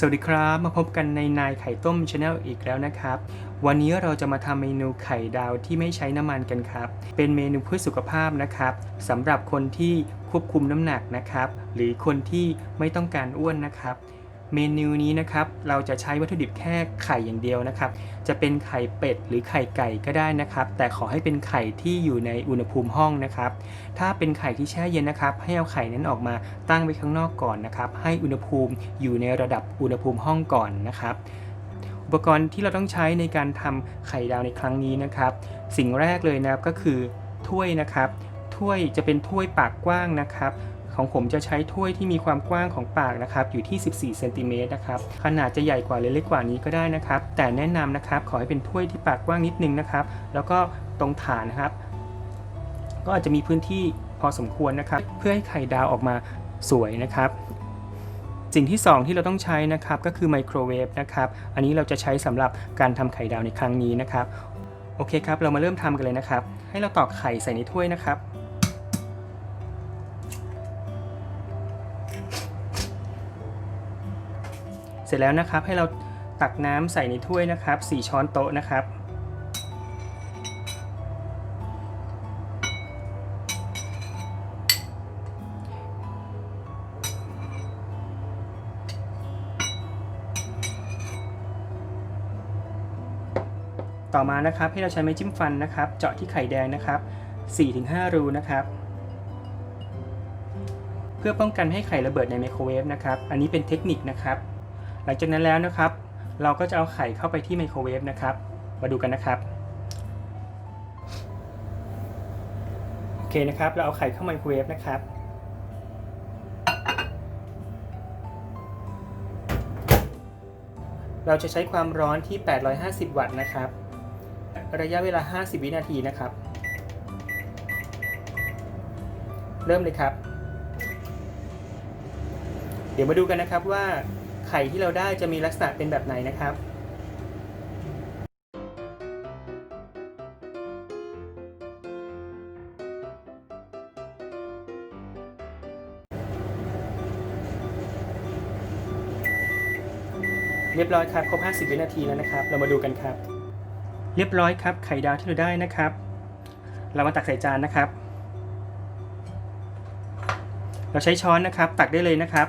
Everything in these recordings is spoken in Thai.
สวัสดีครับ มาพบกันในนายไข่ต้มชาแนลอีกแล้วนะครับ วันนี้เราจะมาทำเมนูไข่ดาวที่ไม่ใช้น้ำมันกันครับ เป็นเมนูเพื่อสุขภาพนะครับสำหรับคนที่ควบคุมน้ำหนักนะครับ หรือคนที่ไม่ต้องการอ้วนนะครับ เมนูนี้นะครับเราจะใช้วัตถุดิบแค่ไข่อย่างเดียวนะครับ จะเป็นไข่เป็ดหรือไข่ไก่ก็ได้นะครับ แต่ขอให้เป็นไข่ที่อยู่ในอุณหภูมิห้องนะครับ ถ้าเป็นไข่ที่แช่เย็นนะครับ ให้เอาไข่นั้นออกมาตั้งไว้ข้างนอกก่อนนะครับ ให้อุณหภูมิอยู่ในระดับอุณหภูมิห้องก่อนนะครับอุปกรณ์ที่เราต้องใช้ในการทำไข่ดาวในครั้งนี้นะครับ สิ่งแรกเลยนะครับก็คือถ้วยนะครับ ถ้วยจะเป็นถ้วยปากกว้างนะครับ ของผมจะใช้ถ้วยที่มีความกว้างของปากนะครับอยู่ที่ 14เซนติเมตรนะครับขนาดจะใหญ่กว่าหรือเล็กกว่านี้ก็ได้นะครับ แต่แนะนำนะครับขอให้เป็นถ้วยที่ปากกว้างนิดนึงนะครับ แล้วก็ตรงฐานนะครับ ก็อาจจะมีพื้นที่พอสมควรนะครับ เพื่อให้ไข่ดาวออกมาสวยนะครับสิ่งที่ 2 ที่เราต้องใช้นะครับก็คือไมโครเวฟนะครับอันนี้เราจะใช้สำหรับการทำไข่ดาวในครั้งนี้นะครับโอเคครับเรามาเริ่มทำกันเลยนะครับ ให้เราตอกไข่ใส่ในถ้วยนะครับ เสร็จแล้วนะครับให้เราตักน้ำใส่ในถ้วยนะครับ 4 ช้อนโต๊ะนะครับ ต่อมานะครับให้เราใช้ไม้จิ้มฟันนะครับ เจาะที่ไข่แดงนะครับ 4-5 รูนะครับ พื่อป้องกันให้ไข่ระเบิดในไมโครเวฟนะครับ อันนี้เป็นเทคนิคนะครับ หลังจากนั้นแล้วนะครับ เราก็จะเอาไข่เข้าไปที่ไมโครเวฟนะครับ มาดูกันนะครับโอเคนะครับ เราเอาไข่เข้าไมโครเวฟนะครับเราจะใช้ความร้อนที่ 850 วัตต์นะครับ ระยะเวลา 50 วินาทีนะครับ เริ่มเลยครับ เดี๋ยวมาดูกันนะครับว่าไข่ที่เราได้จะมีลักษณะเป็นแบบไหนนะครับ เรียบร้อยครับครบ 50 วินาทีแล้วนะครับ เรามาดูกันครับ เรียบร้อยครับ ไข่ดาวที่เราได้นะครับ เรามาตักใส่จานนะครับ เราใช้ช้อนนะครับ ตักได้เลยนะครับ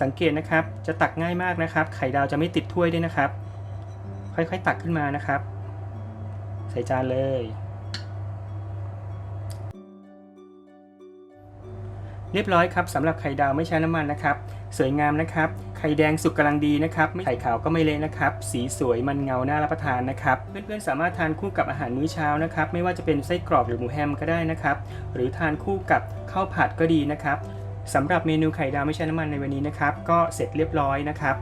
สังเกตนะครับ จะตักง่ายมากนะครับ ไข่ดาวจะไม่ติดถ้วยด้วยนะครับ ค่อยๆตักขึ้นมานะครับ ใส่จานเลย เรียบร้อยครับสำหรับไข่ดาวไม่ใช้น้ำมันนะครับ สวยงามนะครับ ไข่แดงสุกกำลังดีนะครับ ไม่ไข่ขาวก็ไม่เละนะครับ สีสวยมันเงาน่ารับประทานนะครับ เพื่อนๆสามารถทานคู่กับอาหารมื้อเช้านะครับ ไม่ว่าจะเป็นไส้กรอกหรือหมูแฮมก็ได้นะครับ หรือทานคู่กับข้าวผัดก็ดีนะครับ สำหรับเมนูไข่ดาวไม่ใช้น้ำมันในวันนี้นะครับ ก็เสร็จเรียบร้อยนะครับ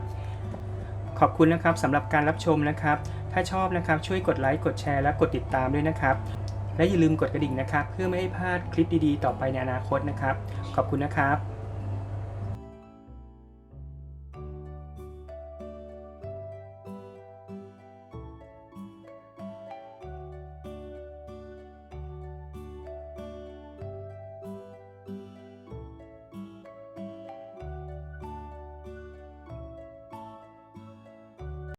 ขอบคุณนะครับสำหรับการรับชมนะครับ ถ้าชอบนะครับช่วยกดไลค์กดแชร์และกดติดตามด้วยนะครับ และอย่าลืมกดกระดิ่งนะครับ เพื่อไม่ให้พลาดคลิปดีๆ ต่อไปในอนาคตนะครับ ขอบคุณนะครับ